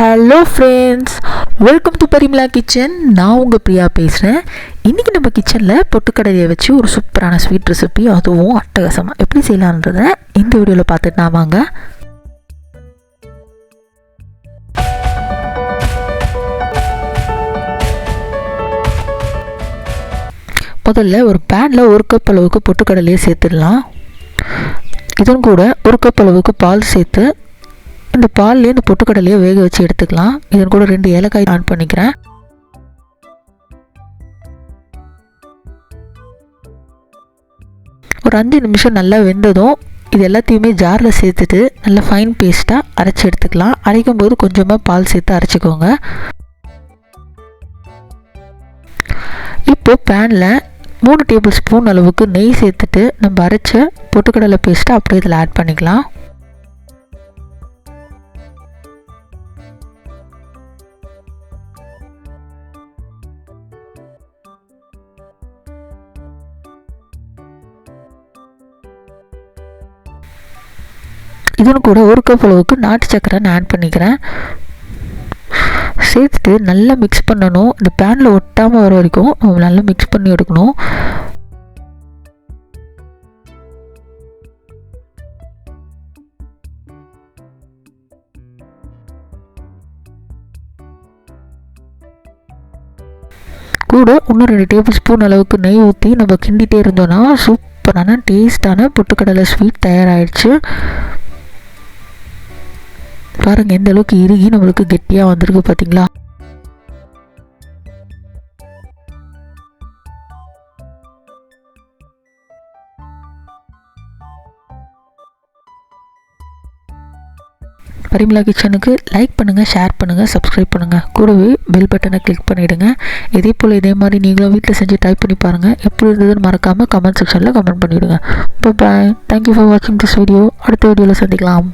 Hello friends welcome to Parimala kitchen நான் உங்கள் பிரியா பேசுகிறேன் இன்றைக்கி நம்ம கிச்சனில் பொட்டுக்கடலையை வச்சு ஒரு சூப்பரான ஸ்வீட் ரெசிபி அதுவும் அட்டகாசமாக எப்படி செய்யலான்றதை இந்த வீடியோவில் பார்த்துட்டு நான் வாங்க. முதல்ல ஒரு பேனில் ஒரு கப் அளவுக்கு பொட்டுக்கடலையை சேர்த்துடலாம். இதன் கூட ஒரு கப் அளவுக்கு பால் சேர்த்து இந்த பால்லேயே இந்த பொட்டுக்கடலையே வேக வச்சு எடுத்துக்கலாம். இதன் கூட ரெண்டு ஏலக்காய் ஆட் பண்ணிக்கிறேன். ஒரு அஞ்சு நிமிஷம் நல்லா வெந்ததும் இது எல்லாத்தையுமே ஜாரில் சேர்த்துட்டு நல்லா ஃபைன் பேஸ்ட்டாக அரைச்சி எடுத்துக்கலாம். அரைக்கும் போது கொஞ்சமாக பால் சேர்த்து அரைச்சிக்கோங்க. இப்போ பேனில் மூணு டேபிள் ஸ்பூன் அளவுக்கு நெய் சேர்த்துட்டு நம்ம அரைச்ச பொட்டுக்கடலை பேஸ்ட்டை அப்படியே இதில் ஆட் பண்ணிக்கலாம். இதுன்னு கூட ஒரு கப் அளவுக்கு நாட்டு சக்கரை நான் ஆட் பண்ணிக்கிறேன். சேர்த்துட்டு நல்லா மிக்ஸ் பண்ணணும். இந்த பேனில் ஒட்டாமல் வர வரைக்கும் நம்ம நல்லா மிக்ஸ் பண்ணி எடுக்கணும். கூட இன்னும் ரெண்டு டேபிள் ஸ்பூன் அளவுக்கு நெய் ஊற்றி நம்ம கிண்டிகிட்டே இருந்தோன்னா சூப்பரான டேஸ்டான பொட்டுக்கடலை ஸ்வீட் தயாராகிடுச்சு பாருங்கள் எந்த அளவுக்கு இறுகி நம்மளுக்கு கெட்டியாக வந்திருக்கு பார்த்தீங்களா பரிமலா கிச்சனுக்கு லைக் பண்ணுங்கள் ஷேர் பண்ணுங்கள் சப்ஸ்கிரைப் பண்ணுங்கள் கூடவே பெல் பட்டனை கிளிக் பண்ணிவிடுங்க இதே போல் இதே மாதிரி நீங்களும் வீட்டில் செஞ்சு டைப் பண்ணி பாருங்கள் எப்படி இருந்ததுன்னு மறக்காமல் கமெண்ட் செக்ஷனில் கமெண்ட் பண்ணிவிடுங்க பாய் தேங்க்யூ ஃபார் வாட்சிங் திஸ் வீடியோ அடுத்த வீடியோவில் சந்திக்கலாம்.